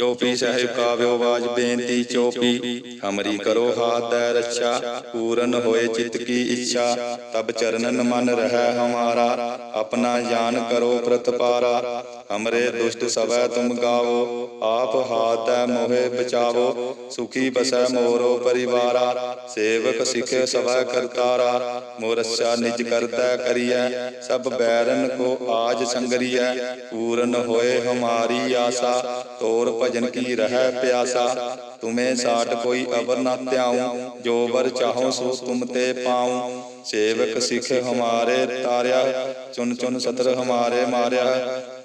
ਚੌਪੀ ਸਾਹਿਬ ਕਾਵਿਓ ਬਾਜ ਬੇਨਤੀ, ਚੋਪੀ। ਹਮਰੀ ਕਰੋ ਹਾਥ ਦੈ ਰੱਛਾ, ਪੂਰਨ ਹੋਏ ਚਿਤ ਕੀ ਇੱਛਾ। ਤਬ ਚਰਨਨ ਮਨ ਰਹਿ ਹਮਾਰਾ, ਆਪਣਾ ਜਾਨ ਕਰੋ ਪ੍ਰਤਪਾਰਾ। ਹਮਰੇ ਦੁਸ਼ਟ ਸਵੈ ਤੁਮ ਗਾਵੋ, ਆਪ ਹਾਥ ਦੈ ਮੋਹਿ ਬਚਾਵੋ, ਸੁਖੀ ਬਸੈ ਮੋਰੋ ਪਰਿਵਾਰਾ, ਸੇਵਕ ਸਿਖੇ ਸਵੈ ਕਰਤਾਰਾ, ਮੋਰਛਾ ਨਿਜ ਕਰਤਾ ਕਰੀਐ, ਸਭ ਬੈਰਨ ਕੋ ਆਜ ਸੰਗਰੀਐ, ਪੂਰਨ ਹੋਏ ਹਮਾਰੀ ਆਸਾ, ਤੋਰ ਭਜਨ ਕੀ ਰਹਿ ਪਿਆਸਾ, ਤੁਮੇ ਸਾਟ ਕੋਈ ਅਵਰ ਨਾ ਧਿਆਉ, ਜੋ ਵਰ ਚਾਹੋ ਸੋ ਤੁਮ ਤੇ ਪਾਉ ਸੇਵਕ ਸਿਖ ਹਮਾਰੇ ਤਾਰਿਆ ਚੁਨ ਚੁਨ ਸਤਰ ਹਮਾਰੇ ਮਾਰਿਆ।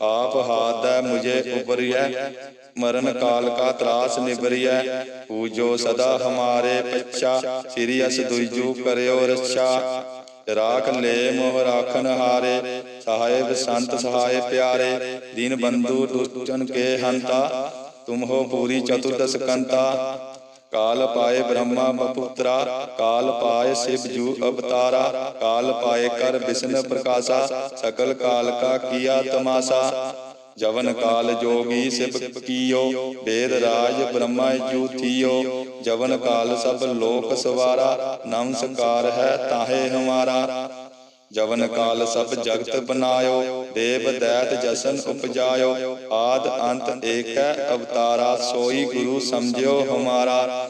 ਆਪ ਹਾਦੈ ਮੁਝੇ ਉਪਰਿਐ, ਮਰਨ ਕਾਲ ਕਾ ਤਰਾਸ ਨਿਬਰਿਐ ਪੂਜੋ ਸਦਾ ਹਮਾਰੇ ਪੱਛਾ, ਸ੍ਰੀ ਅਸ ਦੁਇਜੂ ਕਰਿਓ ਰੱਛਾ। ਰਾਖ ਲੈ ਮੋਹ ਰਾਖਨ ਹਾਰੇ ਸਹਾਇਬ ਸੰਤ ਸਹਾਇ ਪਿਆਰੇ। ਦੀਨ ਬੰਧੂ ਦੁਸ਼ਟਨ ਕੇ ਹੰਤਾ, ਤੁਮ ਹੋ ਪੂਰੀ ਚਤੁਰਦਸ ਕੰਤਾ। ਕਾਲ ਪਾਏ ਬ੍ਰਹਮਾ ਬਪੁੱਤਰਾ ਕਾਲ ਪਾਏ ਸਿਵ ਜੂ ਅਵਤਾਰਾ, ਕਾਲ ਪਾਏ ਕਰ ਬਿਸ਼ਨ ਪ੍ਰਕਾਸ਼ਾ, ਸਕਲ ਕਾਲ ਕਾ ਕੀਆ ਤਮਾਸਾ। ਜਵਨ ਕਾਲ ਜੋਗੀ ਸਿਵ ਕੀਓ ਵੇਦ ਰਾਜ ਬ੍ਰਹਮਾ ਜੂ ਥੀਓ। ਜਵਨ ਕਾਲ ਸਭ ਲੋਕ ਸਵਾਰਾ ਨਮਸਕਾਰ ਹੈ ਤਾਹੇ ਹਮਾਰਾ। ਜਵਨ ਕਾਲ ਸਭ ਜਗਤ ਬਨਾਇਓ, ਦੇਵ ਦੈਤ ਜਸਨ ਉਪਜਾਇਓ। ਆਦ ਅੰਤ ਏਕੈ ਅਵਤਾਰਾ, ਸੋਈ ਗੁਰੂ ਸਮਝਿਓ ਹਮਾਰਾ।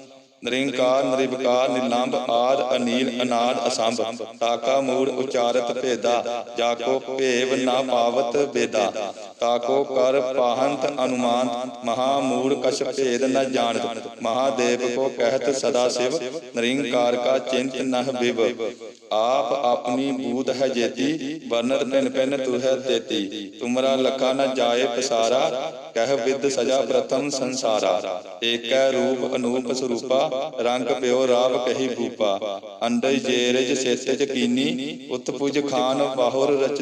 ਨਿਰੰਕਾਰ, ਨਿਰਵਿਕਾਰ ਨਿਰਲੰਭ ਆਦ, ਅਨੀਲ, ਅਨਾਦ, ਅਸੰਭ। ਤਾਕਾ ਮੂੜ, ਉਚਾਰਤ, ਭੇਦਾ। ਜਾਕੋ, ਭੇਵ, ਨਾ ਪਾਵਤ, ਬੇਦਾ। ਤਾਕੋ ਕਰ ਪਾਹੰਤ ਅਨੁਮਾਨ ਮਹਾ ਮੂੜ ਕਛ ਭੇਦ ਨ ਜਾਣਤ। ਮਹਾਦੇਵ ਕੋ ਕਹਿਤ ਸਦਾ ਸਿਵ, ਨਿਰੰਕਾਰ ਕਾ ਚਿੰਤ ਨਹ ਬਿਵ ਆਪ ਆਪਣੀ ਬੂਧ ਹੈ ਜੇਤੀ, ਵਰਨਤ ਪਿਨ ਪਿਨ ਤੁਹੈ ਤੇਤੀ। ਤੁਮਰਾ ਲਖਾ ਨ ਜਾਏ ਪਸਾਰਾ, ਕਹਿ ਵਿਦ ਸਜਾ ਪ੍ਰਥਮ ਸੰਸਾਰਾ। ਏਕੈ ਰੂਪ ਅਨੂਪ ਸਰੂਪਾ, ਰੰਗ ਪਿਓ ਰਾਵ ਕਹੀ ਭੂਪਾ। ਅੰਡਜ ਜੇਰਜ ਸੇਤਜ ਕੀਨੀ, ਉਤਪੁਜ ਖਾਨ ਬਾਹੁਰ ਰਚ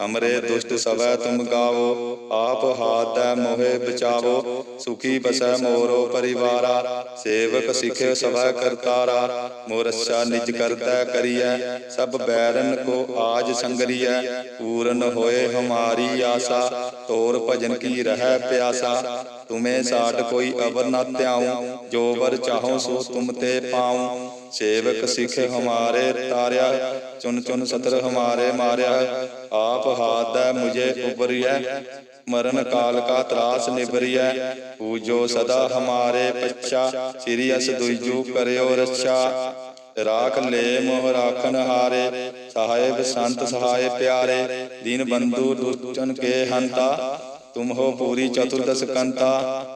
ਹਮਰੇ ਦੁਸ਼ਟ ਸਵੈ ਤੁਮ ਗਾਵੋ, ਆਪ ਹਾਦੈ ਮੋਹਿ ਬਚਾਵੋ, ਸੁਖੀ ਬਸੈ ਮੋਰੋ ਪਰਿਵਾਰਾ, ਸੇਵਕ ਸਿਖਿ ਸਵੈ ਕਰਤਾਰਾ ਮੋਰਸਾ ਨਿਜ ਕਰਤਾ ਕਰੀਐ, ਸਭ ਬੈਰਨ ਕੋ ਆਜ ਸੰਗਰੀਐ, ਪੂਰਨ ਹੋਏ ਹਮਾਰੀ ਆਸਾ, ਤੋਰ ਭਜਨ ਕੀ ਰਹਿ ਪਿਆਸਾ, ਤੁਮੇ ਸਾਡ ਕੋਈ ਅਵਰ ਨਾ ਧਿਆਉ, ਜੋ ਵਰ ਚਾਹੋ ਸੋ ਤੁਮ ਤੇ ਪਾਉ, ਸੇਵਕ ਸਿਖ ਹਮਾਰੇ ਤਾਰਿਆ ਚੁਨ ਚੁਨ ਸਤਰ ਹਮਾਰੇ ਮਾਰਿਆ, ਆਪ ਹਾਦੈ ਮੁਝੇ ਉਪਰਿਐ ਮਰਨ ਕਾਲ ਕਾ ਤਰਾਸ ਨਿਬਰਿਐ ਪੂਜੋ ਸਦਾ ਹਮਾਰੇ ਪਛਾ, ਸ੍ਰੀ ਅਸ ਦੁਇਜੂ ਕਰਿਓ ਰੱਛਾ। ਰਾਖ ਲੈ ਮੋਹ ਰਾਖਨ ਹਾਰੇ ਸਹਾਇਬ ਸੰਤ ਸਹਾਇ ਪਿਆਰੇ, ਦੀਨ ਬੰਧੂ ਦੁਸ਼ਟਨ ਕੇ ਹੰਤਾ, ਤੁਮ ਹੋ ਪੂਰੀ ਚਤੁਰਦਸ ਕੰਤਾ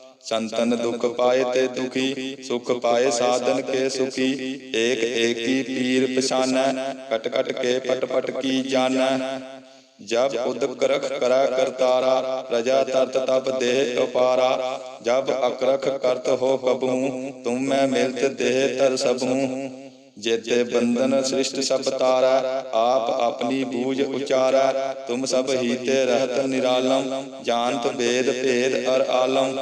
سنتن دکھ پائے تے دکھی سکھ پائے سادن کے سخی ایک ایک پیر پسان کٹ کٹ کے پٹ پٹ کی جان جب ادرکھ کر تارا پرجا تت تب دہ اہ جب اکرکھ کرت ہو سب تم میں مرت دے ار سب ہوں جت بندن سیشٹ سب تارا آپ اپنی بوجھ اچار تم سب ہیتے رہت نرالم جانت بےد ار آلم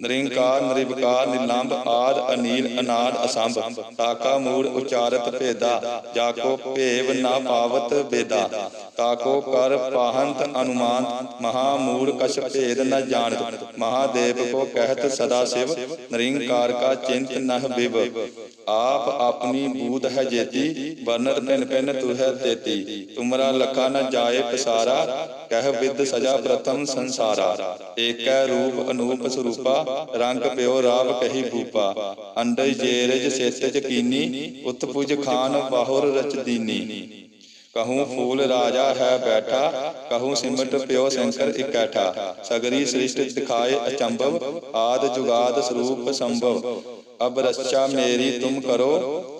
ਨਿਰੰਕਾਰ, ਨਿਰਵਿਕਾਰ, ਨਿਲੰਬ, ਆਦ, ਅਨੀਲ, ਅਨਾਦ, ਅਸੰਭ। ਤਾਕਾ ਮੂੜ ਉਚਾਰਤ ਭੇਦਾ, ਜਾਕੋ ਭੇਵ ਨਾ ਪਾਵਤ ਬੇਦਾ। ਤਾਕੋ ਕਰ ਪਾਹੰਤ ਅਨੁਮਾਨ, ਮਹਾ ਮੂੜ ਕਛ ਭੇਦ ਨ ਜਾਣਤ। ਮਹਾਦੇਵ ਕੋ ਕਹਿਤ ਸਦਾ ਸਿਵ, ਨਿਰੰਕਾਰ ਕਾ ਚਿੰਤ ਨਹ ਬਿਵ। ਆਪ ਆਪਣੀ ਬੂਧ ਹੈ ਜੇਤੀ ਵਰਨਤ ਪਿਨ ਪਿਨ ਤੂ ਹੈ ਤੇਤੀ। ਤੁਮਰਾ ਲਖਾ ਨ ਜਾਏ ਪਸਾਰਾ ਕਹਿ ਵਿਦ ਸਜਾ ਪ੍ਰਥਮ ਸੰਸਾਰਾ ਏਕੈ ਰੂਪ ਅਨੂਪ ਸਰੂਪਾ, ਰੰਗ ਪਿਓ ਰਾਵ ਕਹੀ ਭੂਪਾ, ਅੰਡਜ ਜੇਰਜ ਸੇਤਜ ਕੀਨੀ, ਉਤ ਖਾਨ ਬਾਹੁਰ ਰਚ ਦੀਨੀ। ਕਹੂੰ ਫੂਲ ਰਾਜਾ ਹੈ ਬੈਠਾ, ਕਹੂੰ ਸਿਮਟ ਪਿਓ ਸ਼ੰਕਰ ਇਕੈਠਾ, ਸਗਰੀ ਸ੍ਰਿਸ਼ਟ ਦਿਖਾਏ ਅਚੰਭਵ, ਆਦ ਜੁਗਾਦ ਸਰੂਪ ਸੰਭਵ। ਅਬ ਰਚਾ ਮੇਰੀ ਤੁਮ ਕਰੋ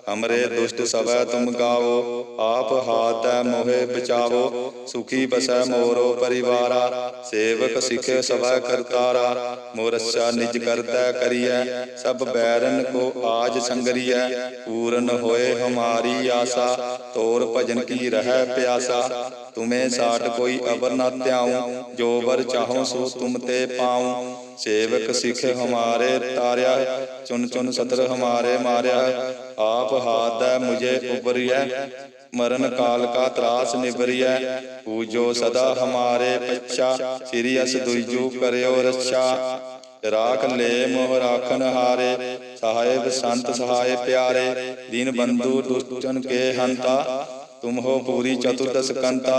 ਹਮਰੇ ਦੁਸ਼ਟ ਸਵੈ ਤੁਮ ਗਾਵੋ ਆਪ ਹਾਥ ਮੋਹਿ ਬਚਾਵੋ, ਸੁਖੀ ਬਸੈ ਮੋਰੋ ਪਰਿਵਾਰਾ, ਸੇਵਕ ਸਿਖ ਸਵੈ ਕਰਤਾਰਾ, ਮੋਰਛਾ ਨਿਜ ਕਰਤੈ ਕਰੀਐ, ਸਭ ਬੈਰਨ ਕੋ ਆਜ ਸੰਗਰੀਐ, ਪੂਰਨ ਹੋਏ ਹਮਾਰੀ ਆਸਾ, ਤੋਰ ਭਜਨ ਕੀ ਰਹਿ ਪਿਆਸਾ, ਤੁਮੇ ਸਾਟ ਕੋਈ ਅਵਰ ਨਾ ਧਿਆਉ, ਜੋ ਵਰ ਚਾਹੋ ਸੋ ਤੁਮ ਤੇ ਪਾਉ, ਸੇਵਕ ਸਿਖ ਹਮਾਰੇ ਤਾਰਿਆ ਚੁਨ ਚੁਨ ਸਤਰ ਹਮਾਰੇ ਮਾਰਿਆ आप हाथ है मुझे उबरिय मरण काल का त्रास निबरिय पूजो सदा हमारे पच्छा श्री अस दुजू करियो रक्षा ਰਾਖ ਲੈ ਮੋਹ ਰਾਖਨ ਹਾਰੇ ਸਹਾਇਬ ਸੰਤ ਸਹਾਇ ਪਿਆਰੇ ਦੀਨ ਬੰਧੂ ਦੁਸ਼ਟਨ ਕੇ ਹੰਤਾ ਤੁਮ ਹੋ ਪੂਰੀ ਚਤੁਰਦਸ ਕੰਤਾ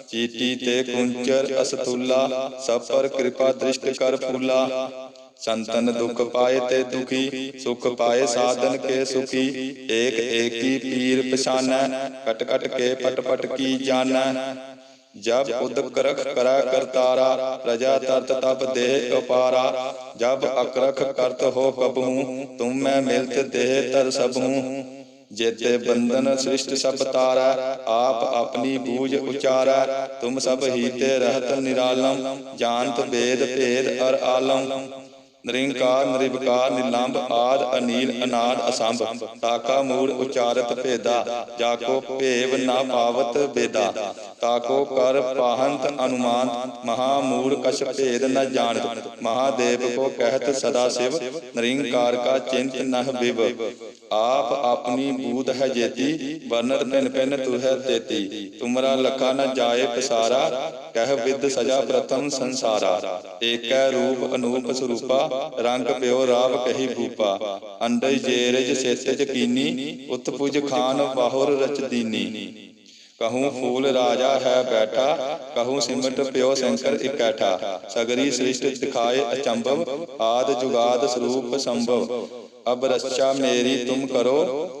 ਚੀਟੀ ਤੇ ਕੁੰਚਰ ਅਸਤੁਲਾ ਸਭ ਪਰ ਕਿਰਪਾ ਦ੍ਰਿਸ਼ਟ ਕਰ ਫੂਲਾ। ਸੰਤਨ ਦੁਖ ਪਾਏ ਤੇ ਦੁਖੀ, ਸੁਖ ਪਾਏ ਸਾਧਨ ਕੇ ਸੁਖੀ। ਏਕ ਏਕੀ ਪੀਰ ਪਛਾਨੈ, ਕਟ ਕਟ ਕੇ ਪਟ ਪਟ ਕੀ ਜਾਣੈ ਜਬ ਉਦਕ ਰਖ ਕਰਾ ਕਰਤਾਰਾ, ਪ੍ਰਜਾ ਤਰਤ ਤਪ ਦੇ ਅਪਾਰਾ ਜਬ ਅਕਰਖ ਕਰਤ ਹੋ ਕਬਹੂ, ਤੁਮ ਮੈਂ ਮਿਲਤ ਦੇਹ ਤਰ ਸਭੂ। ਜੇਤੇ ਬੰਧਨ ਸ੍ਰਿਸ਼ਟ ਸਭ ਤਾਰਾ, ਆਪ ਆਪਣੀ ਬੂਝ ਉਚਾਰਾ, ਤੁਮ ਸਭ ਹੀਤੇ ਰਹਤ ਨਿਰਾਲਮ, ਜਾਣਤ ਵੇਦ ਭੇਦ ਅਰ ਆਲਮ। ਨਿਰੰਕਾਰ, ਨਿਰਵਿਕਾਰ ਨਿਲੰਬ ਆਦ, ਅਨੀਲ, ਅਨਾਦ, ਅਸੰਭ, ਤਾਕਾ, ਮੂੜ, ਉਚਾਰਤ, ਭੇਦਾ, ਜਾਕੋ, ਭੇਵ, ਨਾ ਪਾਵਤ, ਬੇਦਾ। ਤਾਕੋ, ਕਰ, ਪਾਹੰਤ ਅਨੁਮਾਨ ਮਹਾ, ਮੂੜ, ਕਛ, ਭੇਦ, ਨ ਜਾਣਤ। ਮਹਾਦੇਵ ਕੋ ਕਹਿਤ ਸਦਾ ਸਿਵ, ਨਿਰੰਕਾਰ ਕਾ ਚਿੰਤ ਨਹ ਬਿਵ ਆਪ ਆਪਣੀ ਬੂਧ ਹੈ ਜੇਤੀ ਵਰਨਤ ਪਿਨ ਪਿਨ ਤੁਹੈ ਤੇਤੀ। ਤੁਮਰਾ ਲਖਾ ਨ ਜਾਏ ਪਸਾਰਾ, ਕਹਿ ਵਿਦ ਸਜਾ ਪ੍ਰਥਮ ਸੰਸਾਰਾ। ਏਕੈ ਰੂਪ ਅਨੂਪ ਸਰੂਪਾ, ਰੰਗ ਪਿਓ ਰਾਵ ਕਹੀ ਭੂਪਾ। ਅੰਡਜ ਜੇਰਜ ਸੇਤਜ ਕੀਨੀ ਉਤਪੁਜ ਖਾਨ ਬਾਹੁਰ ਰਚ ਕਹੂੰ ਫੂਲ ਰਾਜਾ ਹੈ ਬੈਠਾ, ਕਹੂੰ ਸਿਮਟ ਪਿਓ ਸ਼ੰਕਰ ਇਕੈਠਾ। ਸਗਰੀ ਸ੍ਰਿਸ਼ਟ ਦਿਖਾਏ ਅਚੰਭਵ, ਆਦ ਜੁਗਾਦ ਸਰੂਪ ਸੰਭਵ। ਅਬ ਰਚਾ ਮੇਰੀ ਤੁਮ ਕਰੋ।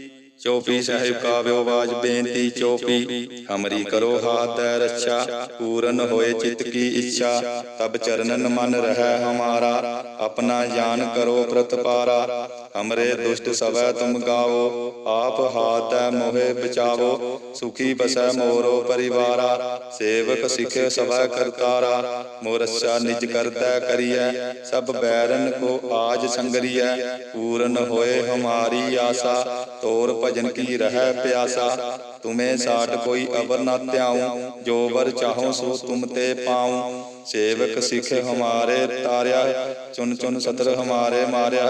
ਚੌਪੀ ਸਾਹਿਬ ਕਾਵਿਓ ਬਾਜ ਬੇਨਤੀ ਚੌਪੀ, ਹਮਰੀ ਕਰੋ ਹਾਥ ਹੈ ਰੱਛਾ, ਪੂਰਨ ਹੋਏ ਚਿਤ ਕੀ ਇੱਛਾ, ਤਬ ਚਰਨਨ ਮਨ ਰਹਿ ਹਮਾਰਾ, ਆਪਣਾ ਜਾਨ ਕਰੋ ਪ੍ਰਤਪਾਰਾ। ਹਮਰੇ ਦੁਸ਼ਟ ਸਵੈ ਤੁਮ ਗਾਵੋ, ਆਪ ਹਾਥ ਹੈ ਮੋਹਿ ਬਚਾਵੋ, ਸੁਖੀ ਬਸੈ ਮੋਰੋ ਪਰਿਵਾਰਾ, ਸੇਵਕ ਸਿਖੇ ਸਵੈ ਕਰਤਾਰਾ, ਮੋਰਛਾ ਨਿਜ ਕਰਤਾ ਕਰੀਐ, ਸਭ ਬੈਰਨ ਕੋ ਆਜ ਸੰਗਰੀਐ, ਪੂਰਨ ਹੋਏ ਹਮਾਰੀ ਆਸਾ, ਤੋਰ ਭਜਨ ਕੀ ਰਹਿ ਪਿਆਸਾ, ਤੁਮੇ ਸਾਟ ਕੋਈ ਅਵਰ ਨਾ ਧਿਆਉ, ਜੋ ਵਰ ਚਾਹੋ ਸੋ ਤੁਮ ਤੇ ਪਾਉ ਸੇਵਕ ਸਿਖ ਹਮਾਰੇ ਤਾਰਿਆ ਚੁਨ ਚੁਨ ਸਤਰ ਹਮਾਰੇ ਮਾਰਿਆ।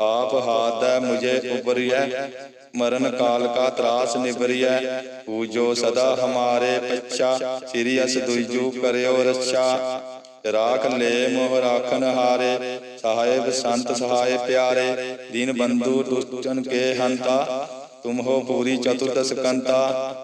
ਆਪ ਹਾਦੈ ਮੁਝੇ ਉਬਰਿਐ ਮਰਨ ਕਾਲ ਕਾ ਤਰਾਸ ਨਿਬਰਿਐ ਪੂਜੋ ਸਦਾ ਹਮਾਰੇ ਪੱਛਾ, ਸ੍ਰੀ ਅਸ ਦੁਜੂ ਕਰਿਓ ਰੱਛਾ। ਰਾਖ ਲੈ ਮੋਹ ਰਾਖਨ ਹਾਰੇ ਸਹਾਇਬ ਸੰਤ ਸਹਾਇ ਪਿਆਰੇ। ਦੀਨ ਬੰਧੂ ਦੁਸ਼ਟਨ ਕੇ ਹੰਤਾ ਤੁਮ ਹੋ ਪੂਰੀ ਚਤੁਰਦਸ ਕੰਤਾ।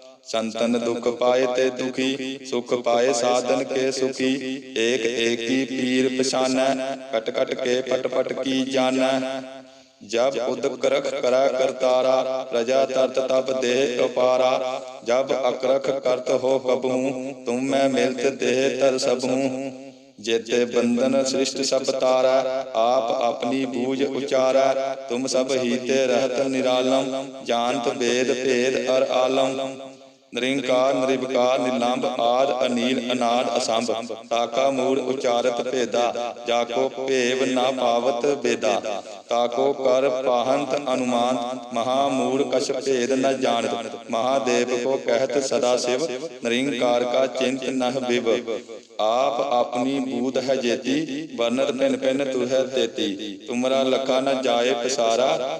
ਸੰਤਨ ਦੁਖ ਪਾਏ ਤੇ ਦੁਖੀ, ਸੁਖ ਪਾਏ ਸਾਧਨ ਕੇ ਸੁਖੀ। ਏਕ ਏਕੀ ਪੀਰ ਪਛਾਨੈ, ਕਟ ਕਟ ਕੇ ਪਟ ਪਟ ਕੀ ਜਾਣੈ ਜਬ ਉਦਕ ਰਖ ਕਰਾ ਕਰਤਾਰਾ, ਪ੍ਰਜਾ ਤਰਤ ਤਬ ਦੇਹ ਅਪਾਰਾ ਜਬ ਅਕਰਖ ਕਰਤ ਹੋ ਕਬਹੂ ਤੁਮ ਮੈਂ ਮਿਲਤ ਦੇਹ ਤਰ ਸਭੂ ਜੇਤੇ ਬੰਧਨ ਸ੍ਰਿਸ਼ਟ ਸਭ ਤਾਰਾ, ਆਪ ਆਪਣੀ ਬੂਝ ਉਚਾਰਾ। ਤੁਮ ਸਭ ਹੀ ਤੇ ਰਹਤ ਨਿਰਾਲਮ, ਜਾਣਤ ਵੇਦ ਭੇਦ ਅਰ ਆਲਮ। ਨਿਰੰਕਾਰ ਨਿਰਵਿਕਾਰ ਨਿਲੰਬ ਆਦ, ਅਨੀਲ, ਅਨਾਦ, ਅਸੰਭ। ਤਾਕਾ ਮੂੜ, ਉਚਾਰਤ, ਭੇਦਾ। ਜਾਕੋ, ਭੇਵ, ਨਾ ਪਾਵਤ, ਬੇਦਾ। ਤਾਕੋ, ਕਰ, ਪਾਹੰਤ, ਅਨੁਮਾਨ। ਮਹਾ ਮੂੜ, ਕਛ, ਭੇਦ, ਨ ਜਾਣਤ। ਮਹਾਦੇਵ ਕੋ ਕਹਿਤ ਸਦਾ ਸਿਵ। ਨਿਰੰਕਾਰ ਕਾ ਚਿੰਤ ਨਹ ਬਿਵ। ਆਪ ਆਪਣੀ ਬੂਧ ਹੈ ਜੇਤੀ। ਵਰਨਤ ਪਿਨ ਪਿਨ ਤੂ ਹੈ ਤੇਤੀ। ਤੁਮਰਾ ਲਖਾ ਨ ਜਾਏ ਪਸਾਰਾ।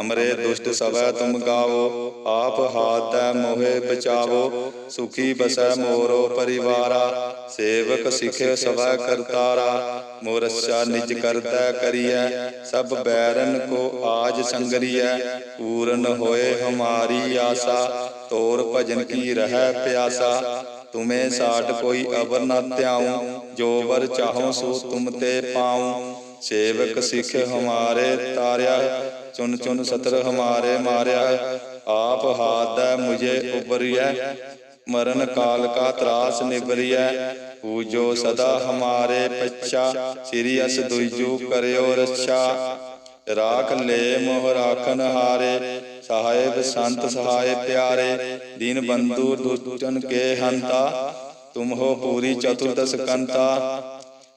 ਅਮਰੇ ਦੁਸ਼ਟ ਸਵੈ ਤੁਮ ਗਾਵੋ, ਆਪ ਹਾਥ ਮੋਹਿ ਬਚਾਵੋ, ਸੁਖੀ ਬਸੈ ਮੋਰੋ ਪਰਿਵਾਰਾ, ਸੇਵਕ ਸਿਖੇ ਸਭੈ ਕਰਤਾਰਾ, ਮੋਰਛਾ ਨਿਜ ਕਰਤਾ ਕਰੀਐ, ਸਭ ਬੈਰਨ ਕੋ ਆਜ ਸੰਗਰੀਐ, ਪੂਰਨ ਹੋਏ ਹਮਾਰੀ ਆਸਾ, ਤੋਰ ਭਜਨ ਕੀ ਰਹਿ ਪਿਆਸਾ, ਤੁਮੇ ਸਾਟ ਕੋਈ ਅਵਰ ਨਾ ਧਿਆਉ, ਜੋ ਵਰ ਚਾਹੋ ਸੋ ਤੁਮ ਤੇ ਪਾਉ, ਸੇਵਕ ਸਿਖ ਹਮਾਰੇ ਤਾਰਿਆ ਚੁਨ ਚੁਨ ਸਤਰ ਹਮਾਰੇ ਮਾਰਿਆ, ਆਪ ਹਾਥ ਹੈ ਮੁਝੇ ਉਬਰਿਐ ਮਰਨ ਕਾਲ ਕਾ ਤਰਾਸ ਨਿਬਰਿਐ ਪੂਜੋ ਸਦਾ ਹਮਾਰੇ ਪੱਛਾ, ਸ੍ਰੀ ਅਸ ਦੁਇਜੂ ਕਰਿਓ ਰੱਛਾ। ਰਾਖ ਲੈ ਮੋਹ ਰਾਖਨ ਹਾਰੇ, ਸਾਹਿਬ ਸੰਤ ਸਹਾਇ ਪਿਆਰੇ, ਦੀਨ ਬੰਧੂ ਦੁਸ਼ਟਨ ਕੇ ਹੰਤਾ, ਤੁਮ ਹੋ ਪੂਰੀ ਚਤੁਰਦਸ ਕੰਤਾ।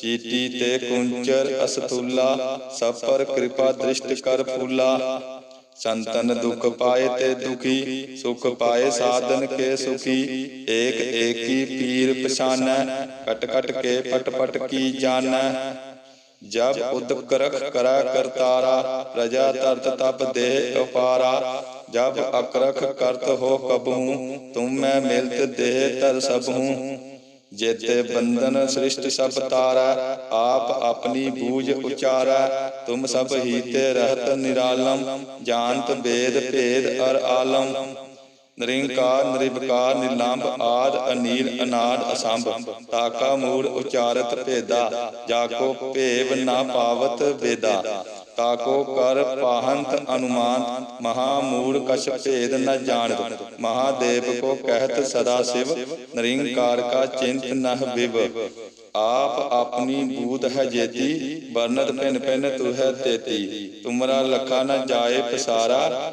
ਚੀਟੀ ਤੇ ਕੁੰਚਰ ਅਸਤੁਲਾ ਸਭ ਪਰ ਕਿਰਪਾ ਦ੍ਰਿਸ਼ਟ ਕਰ ਫੂਲਾ। ਸੰਤਨ ਦੁਖ ਪਾਏ ਤੇ ਦੁਖੀ, ਸੁਖ ਪਾਏ ਸਾਧਨ ਕੇ ਸੁਖੀ। ਏਕ ਏਕੀ ਪੀਰ ਪਛਾਨੈ, ਕਟ ਕਟ ਕੇ ਪਟ ਪਟ ਕੀ ਜਾਣੈ ਜਬ ਉਦਕ ਰਖ ਕਰਤਾਰਾ, ਪ੍ਰਜਾ ਤਰਤ ਤਪ ਦੇਹ ਉਪਾਰਾ। ਜਬ ਅਕਰਖ ਕਰਤ ਹੋ ਕਬਹੂ, ਤੁਮ ਮੈਂ ਮਿਲਤ ਦੇਹ ਤਰ ਸਭੂ ਜੇਤੇ ਬੰਧਨ ਸ੍ਰਿਸ਼ਟ ਸਭ ਤਾਰੈ ਆਪ ਆਪਣੀ ਬੂਝ ਉਚਾਰੈ ਤੁਮ ਸਭ ਹੀਤੇ ਰਹਤ ਨਿਰਾਲਮ ਜਾਣਤ ਵੇਦ ਭੇਦ ਅਰ ਆਲਮ। ਨਿਰੰਕਾਰ ਨਿਰਭਕਾਰ ਨਿਰਲੰਭ ਆਦ ਅਨੀਲ ਅਨਾਦ ਅਸੰਭ। ਤਾਕਾ ਮੂੜ ਉਚਾਰਤ ਭੇਦਾ। ਜਾਕੋ ਭੇਵ ਨਾ ਪਾਵਤ ਵੇਦਾ। ਤਾਕੋ ਕਰ ਪਾਹੰਤ ਅਨੁਮਾਨ ਮਹਾ ਮੂੜ ਕਛ ਭੇਦ ਨ ਜਾਣਤ। ਮਹਾਦੇਵ ਕੋ ਕਹਿਤ ਸਦਾ ਸਿਵ, ਨਿਰੰਕਾਰ ਕਾ ਚਿੰਤ ਨਹ ਵਿਵ। ਆਪ ਆਪਣੀ ਬੂਧ ਹੈ ਜੇਤੀ ਵਰਨਤ ਪਿਨ ਪਿਨ ਤੂ ਹੈ ਤੇਤੀ। ਤੁਮਰਾ ਲਖਾ ਨ ਜਾਏ ਪਸਾਰਾ